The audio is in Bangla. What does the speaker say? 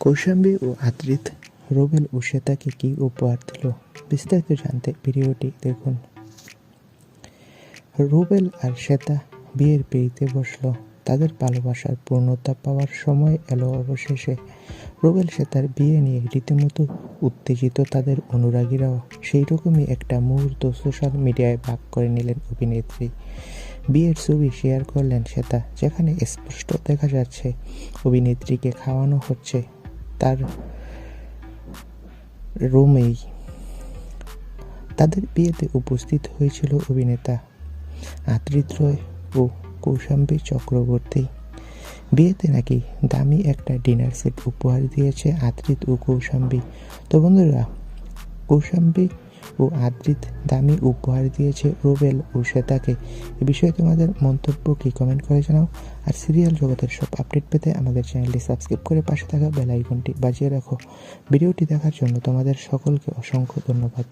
কৌশাম্বী ও আদ্রিত রুবেল ও শ্বেতাকে কী উপহার দিল? বিস্তারিত জানতে ভিডিওটি দেখুন। রুবেল আর শ্বেতা বিয়ের পিড়িতে বসল। তাদের ভালোবাসার পূর্ণতা পাওয়ার সময় এলো অবশেষে। রুবেল শ্বেতার বিয়ে নিয়ে রীতিমতো উত্তেজিত তাদের অনুরাগীরাও। সেই রকমই একটা মুহূর্ত সোশ্যাল মিডিয়ায় ভাগ করে নিলেন অভিনেত্রী। বিয়ের ছবি শেয়ার করলেন শ্বেতা, যেখানে স্পষ্ট দেখা যাচ্ছে, অভিনেত্রীকে খাওয়ানো হচ্ছে। তার রুমেই। তাদের বিয়েতে উপস্থিত হয়েছিল অভিনেতা আতৃত রয় ও কৌশাম্বী চক্রবর্তী। বিয়েতে নাকি দামি একটা ডিনার সেট উপহার দিয়েছে আতৃত ও কৌশাম্বী। তো বন্ধুরা, কৌশাম্বী ও আদ্রিত দামি উপহার দিয়েছে রুবেল ও শ্বেতাকে। এ বিষয়ে তোমাদের মন্তব্য কি কমেন্ট করে জানাও। আর সিরিয়াল জগতের সব আপডেট পেতে আমাদের চ্যানেলটি সাবস্ক্রাইব করে পাশে থাকা বেল আইকনটি বাজিয়ে রাখো। ভিডিওটি দেখার জন্য তোমাদের সকলকে অসংখ্য ধন্যবাদ।